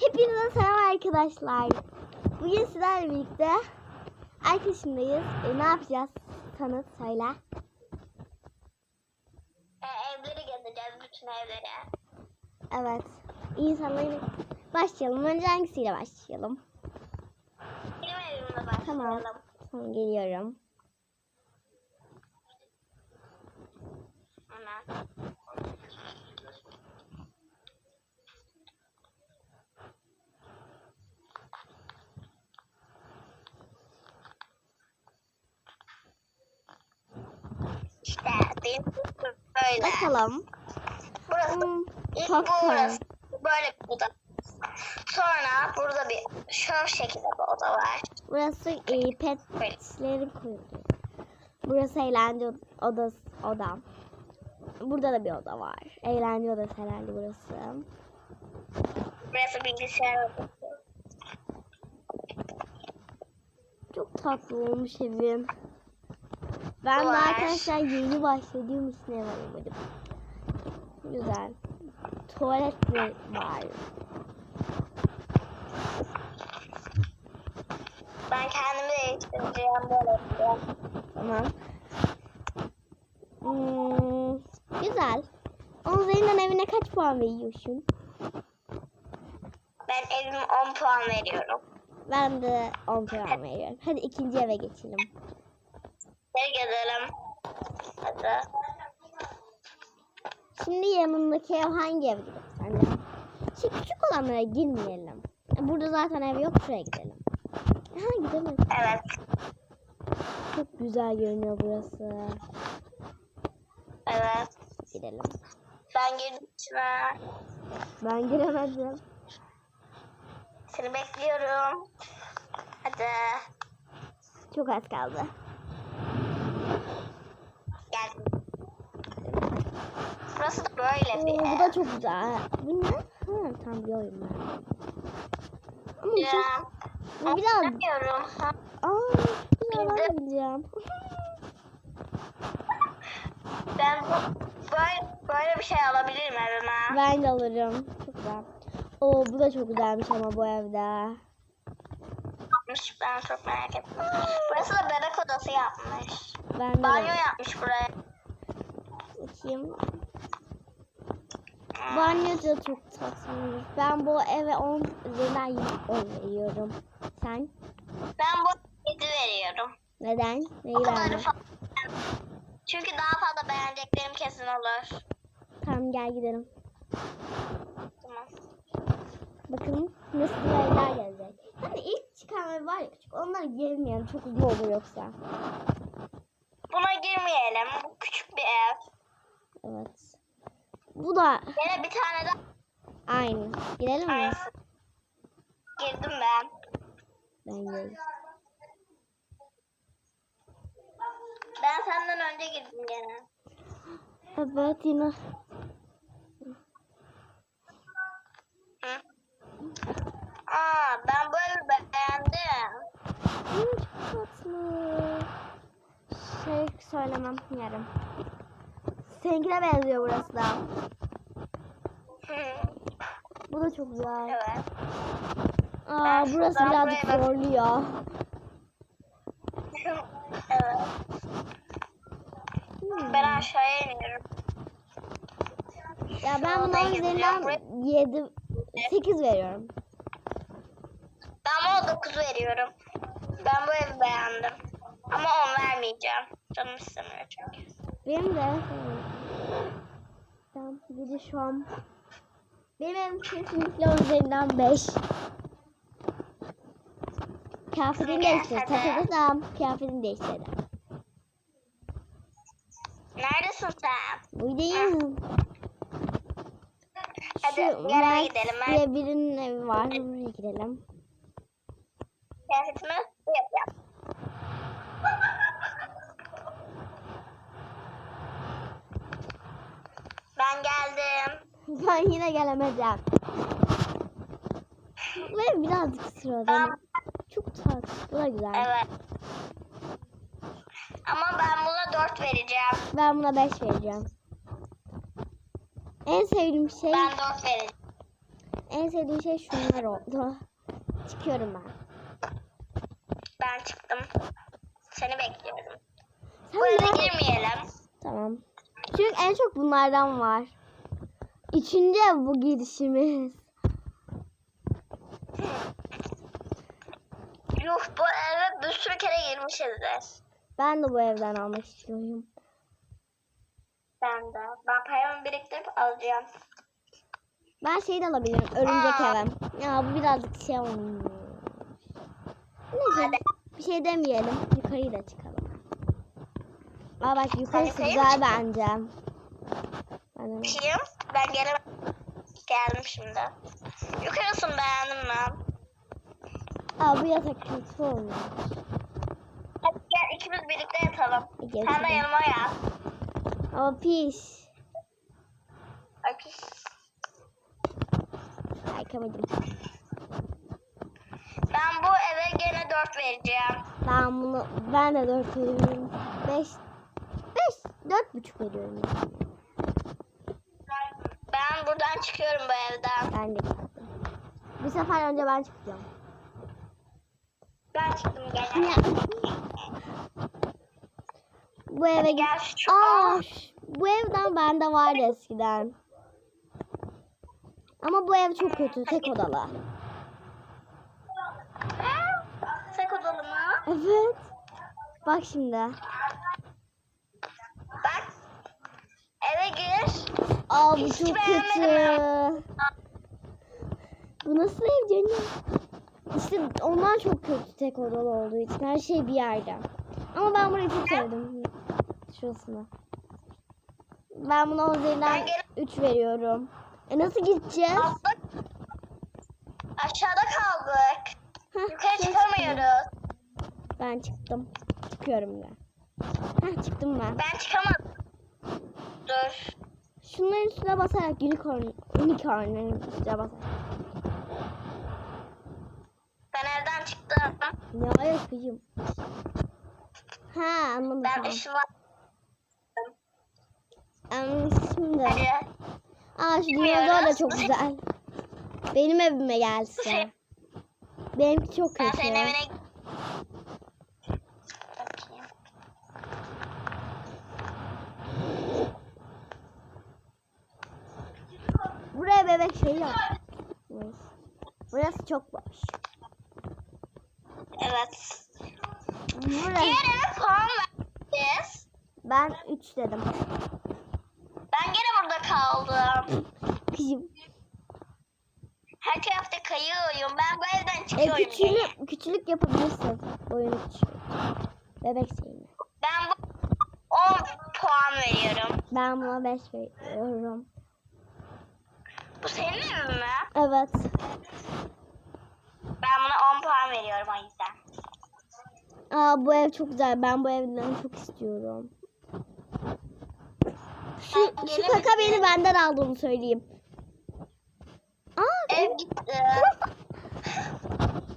Hepinize selam arkadaşlar. Bugün sizlerle birlikte arkadaşımdayız. E, ne yapacağız? Tanıt söyle. E, evleri gezeceğiz, bütün evleri. Evet. İnsanları başlayalım. Önce hangisiyle başlayalım? Benim evimde başlayalım. Tamam. Tamam geliyorum. Benim böyle. Bakalım. Burası Hmm, ilk çok burası böyle bir oda. Sonra burada bir şu şekilde bir oda var. Burası e, petlerin koyulduğu. Burası eğlence odası odam. Burada da bir oda var. Eğlence odası herhalde burası. Burası bilgisayar odası. Çok tatlı olmuş evin. Ben de arkadaşlar yeni başladığım için ev alamadım. Güzel. Tuvalet de var. Ben kendimi değiştireceğim böyle. Tamam. Hmm, güzel. Onun üzerinden evine kaç puan veriyorsun? Ben evime 10 puan veriyorum. Ben de 10 puan veriyorum. Hadi ikinci eve geçelim. Gel gezelim. Hadi. Şimdi yanındaki ev hangi ev gidelim sence? Şu küçük olanlara girmeyelim. Burada zaten ev yok. Şuraya gidelim. Ha gidelim. Evet. Çok güzel görünüyor burası. Evet. Gidelim. Ben girdim içine. Ben giremedim. Seni bekliyorum. Hadi. Çok az kaldı. Gel. Burası da böyle bir bu da çok güzel. Bu ne? Ha, tam biliyorum ben. Ama Ya. çok, biraz... Bilmiyorum. Aa, güzel ben bileceğim. Ben böyle, böyle bir şey alabilirim evime. ben de alırım. Çok güzel. Oo, bu da çok güzelmiş ama bu evde. Yapmış. Ben çok merak ettim. Burası da bebek odası yapmış. Ben Banyo yapmış buraya. bakayım. Banyo da çok tatlıymış. Ben bu eve 10 üzerinden 10 veriyorum. Sen? Ben bu 7 veriyorum. Neden? Neyi O kadarı falan. Çünkü daha fazla beğeneceklerim kesin olur. Tamam gel gidelim. Tamam. Bakalım nasıl evler gelecek. Hani ilk çıkan ev var ya küçük. Onlara girmeyelim. Çok uzun olur yoksa. Buna girmeyelim. Bu küçük bir ev. Evet. Bu da Yine bir tane daha aynı. Gidelim mi? Girdim ben. Ben geldim. Ben senden önce girdim gene. Evet yine. Hı? Aa, ben. Hı, çok tatlı. Şey söylemem yarım. Seninkine benziyor burası da. Bu da çok güzel. evet. Aa, Ben burası birazcık zorluyor. evet. Hmm. Ben aşağıya iniyorum. Ya ben buna üzerinden gideceğim. 7 8 veriyorum. Ben buna 9 veriyorum. Ben bu evi beğendim. Ama 10 vermeyeceğim. Canım istemiyor çünkü. Benim de bir de şu an benim evim kesinlikle 10 üzerinden 5. Kıyafetini değiştir. Takıldım. Kıyafetini değiştirdim. Neredesin sen? Buradayım. Hadi gel eve Mert gidelim. Ben birinin evi var. Oraya gidelim. kıyafetimi Ben geldim. Ben yine. Bu ev birazcık sıradan. Çok tatlı. Bu da güzel. evet. Ama ben buna 4 vereceğim. Ben buna 5 vereceğim. En sevdiğim şey Ben 4 vereceğim. En sevdiğim şey şunlar oldu. Çıkıyorum ben. Ben çıktım. Seni bekliyorum. Sen Bu eve ne- girmeyelim. Tamam. Çünkü en çok bunlardan var. Üçüncü ev bu girişimiz. Yuh bu eve bir sürü kere girmişizdir. Ben de bu evden almak istiyorum. Ben de. Ben paramı biriktirip alacağım. Ben şey de alabilirim. Örümcek Aa. evim. Ya bu birazcık şey olmuş. Neyse. Hadi. Bir şey demeyelim. Yukarıyı da çıkalım. Aa bak yukarısı yukarıya mı güzel çıktın? bence. Ben de- Kim? Ben gene geldim şimdi. Yukarısını beğendim ben. Aa bu yatak kötü olmuş. Hadi gel ikimiz birlikte yatalım. Gel Sen de yanıma yat. Ama pis. Ay pis. Arkamadım. Ben bu eve gene 4 vereceğim. Ben bunu ben de 4 veriyorum. 5 5 4 buçuk veriyorum. Ben buradan çıkıyorum bu evden. Ben de çıktım. Bu sefer önce ben çıkacağım. Ben çıktım gene. Ya. Bu eve gel. Şu Aa, bu evden bende vardı eskiden. Ama bu ev çok kötü, tek odalı. Tek odalı mı? Evet. Bak şimdi. Bak. Eve gir. Aa bu Hiç çok kötü. Bu nasıl ev canım? İşte ondan çok kötü tek odalı olduğu için her şey bir yerde. Ama ben burayı çok sevdim. Şurasını. Ben buna 10 üzerinden Ben gene- 3 veriyorum. E nasıl gideceğiz? Aşağıda kaldık. Yukarı ses çıkamıyoruz. Ben çıktım. Çıkıyorum ben. Heh, çıktım ben. Ben çıkamadım. Dur. Şunların üstüne basarak unicorn, unicorn'un üstüne basarak. Ben evden çıktım. Ne yapayım? Ha anladım. Ben tamam. ışınlandım. Em, şimdi. Hadi. Aa şu dinozor da çok güzel. Benim evime gelse. Benimki çok Ben kötü. senin evine... Bakayım. Buraya şey. Neyse. Burası çok boş. Evet. Burası. Diğer eve puan vereceğiz. Ben 3 dedim. Ben gene burada kaldım. Kızım. Her tarafta kayıyorum. Ben bu evden E, çıkıyorum. gene. küçülük, küçülük yapabilirsin. Boyunu küçülük. Bebek şeyini. Ben bu 10 puan veriyorum. Ben buna 5 veriyorum. Bu senin evin mi? Evet. Ben buna 10 puan veriyorum o yüzden. Aa bu ev çok güzel. Ben bu evden çok istiyorum. Şu, Ben şu gelemedim. kaka beni benden aldı onu söyleyeyim. Aa, Ev gitti.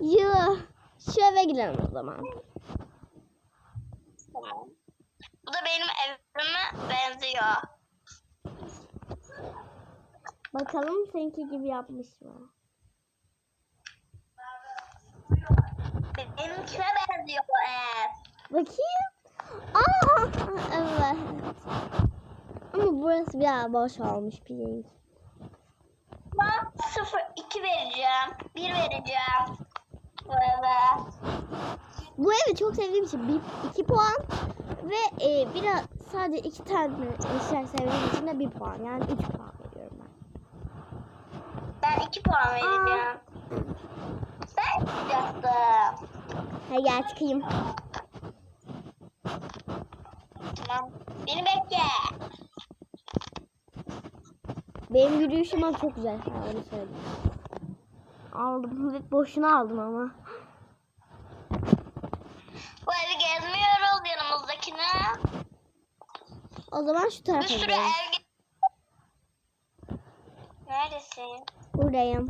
Yuh. Şu eve gidelim o zaman. Tamam. Bu da benim evime benziyor. Bakalım seninki gibi yapmış mı? Benimkine benziyor bu ev. Bakayım. Aa, evet. Ama burası biraz boş olmuş pink. Ben 0, 2 vereceğim. 1 vereceğim. Bu eve. Bu evi çok sevdiğim için bir, iki puan ve e, biraz sadece iki tane eşya sevdiğim için de bir puan. Yani üç puan 2 puan vereceğim. Ben yapacaktım. Hadi gel çıkayım. Tamam. Beni bekle. Benim yürüyüşüm ama çok güzel. Ha, onu söyleyeyim. Aldım ve boşuna aldım ama. Bu evi gezmiyoruz yanımızdakini. O zaman şu Bir tarafa sürü gidelim. ev ge- Neredesin? Buradayım.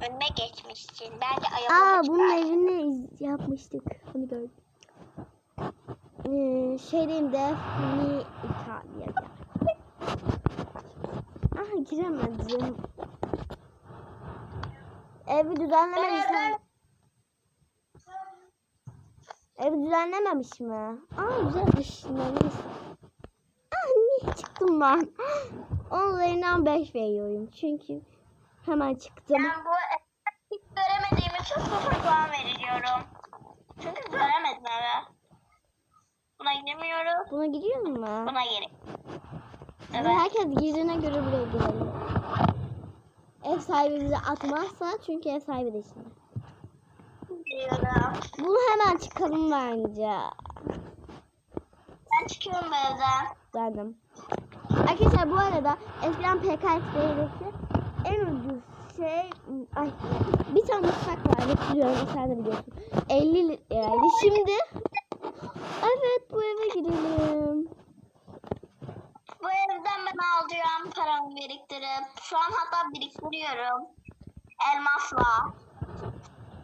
Önüme geçmişsin. Bence Aa ayağımı bunun çıkar. evini yapmıştık. Onu gördüm. Ee, şeydeyim de Fini İtalya. Ah giremedim. Evi Ben düzenlememiş mi? evden Evi düzenlememiş mi? Aa güzelmiş. Neyse. Aa niye çıktım ben? Onun üzerinden 5 veriyorum. Çünkü hemen çıktım. ben bu hiç göremediğim için sıfır puan veriyorum. Çünkü göremedim evi. Buna gidemiyoruz. Buna gidiyor mu? Buna gerek. Evet. Herkes girdiğine göre buraya girelim. Ev sahibi bizi atmazsa çünkü ev sahibi de şimdi. Giriyorum. Bunu hemen çıkalım bence. Ben çıkıyorum bu evden. Verdim. Arkadaşlar bu arada eskiden PKX'deki en ucuz şey ay bir tane mutfak vardı biliyorum sen de biliyorsun. 50 liraydı. Şimdi evet bu eve girelim. Bu evden ben alacağım paramı biriktirip. Şu an hatta biriktiriyorum. Elmasla.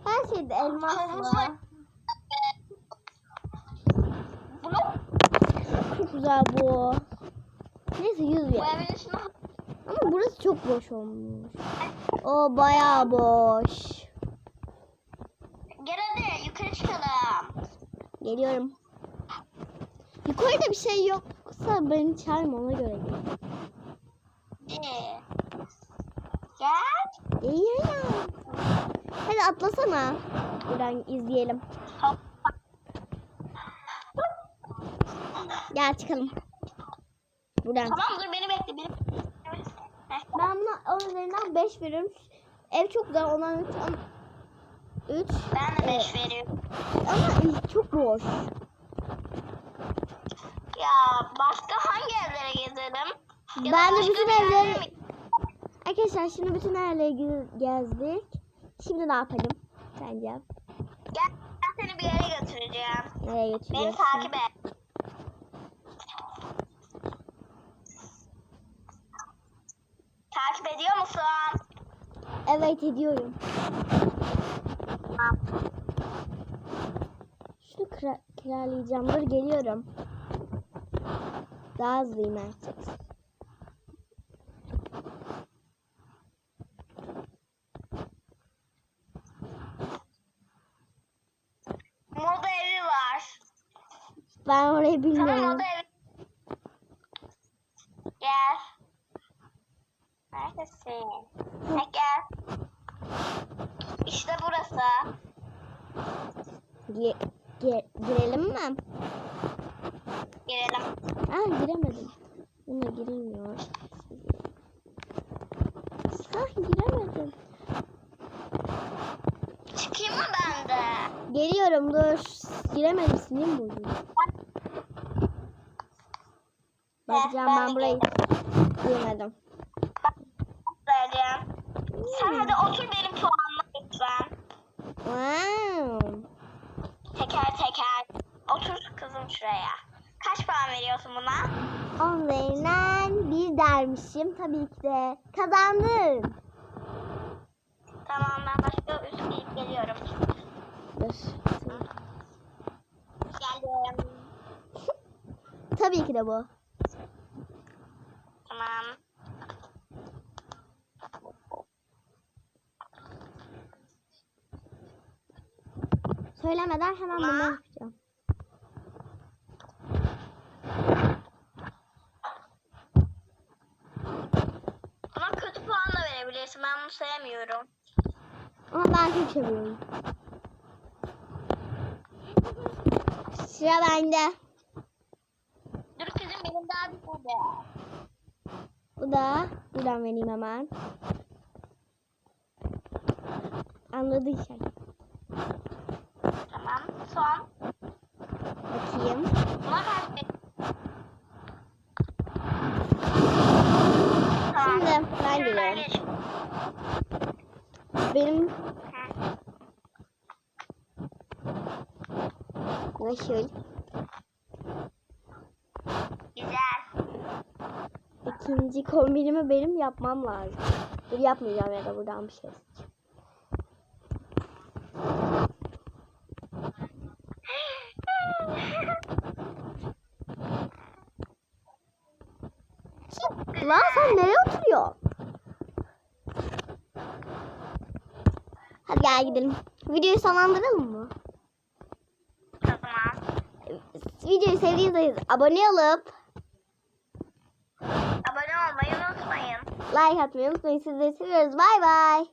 Her şeyde elmas Havuzla. var. Bunu Çok güzel bu. Neyse 100 bu ver. evin içine Ama burası çok boş olmuş. O bayağı boş. Gel hadi yukarı çıkalım. Geliyorum. Yukarıda bir şey yoksa beni çağırma ona göre gel. Hadi. Gel. İyi ya. Hadi atlasana. Buradan izleyelim. Gel çıkalım. Buradan. Tamam dur beni bekle. Beni... Ben buna 10 üzerinden 5 veriyorum. Ev çok güzel. Ondan 3 ama 3 Ben de 5 veriyorum. ama çok boş. Ya başka hangi evlere gezelim? Ya Ben de bütün evleri mi- Arkadaşlar şimdi bütün evleri ge- gezdik. Şimdi ne yapalım? Sence? Gel ben seni bir yere götüreceğim. Nereye Beni götürüyorsun? takip et. Takip ediyor musun? Evet ediyorum. Şunu kira- kiralayacağım. Dur geliyorum. Daha hızlıyım artık. Moda evi var. Ben orayı bilmiyorum. moda evi. Gel. Neredesin? Ha, gel. İşte burası. Girelim mi? Girelim. Ah giremedim. Buna girilmiyor. Ah giremedim. Çıkayım mı ben de? Geliyorum dur. Giremedim sinirim bozuldu. Bakacağım ben ben de burayı. Giremedim. Sen hadi otur benim puanla lütfen. Wow. Teker teker. Otur kızım şuraya. Kaç puan veriyorsun buna? On üzerinden bir dermişim tabii ki de. Kazandım. Tamam ben başka üst giyip geliyorum. Dur. Geldim. Tabii ki de bu. Tamam. Söylemeden hemen bunu Ama- yapacağım. Buna kötü puan da verebilirsin. Ben bunu sevmiyorum. Ama ben çok seviyorum. Sıra bende. Dur kızım benim daha bir burada. Bu da buradan vereyim hemen. Anladın şey. Son. Bakayım. Kaç ver- Şimdi ben geliyorum. Benim nasıl? Güzel. İkinci kombinimi benim yapmam lazım. Dur yapmayacağım ya da buradan bir şey. Lan sen nereye oturuyorsun? Hadi gel gidelim. Videoyu sonlandıralım mı? Tamam. Videoyu sevdiyseniz abone olup Abone olmayı unutmayın. like atmayı unutmayın. Sizleri seviyoruz. Bay bay.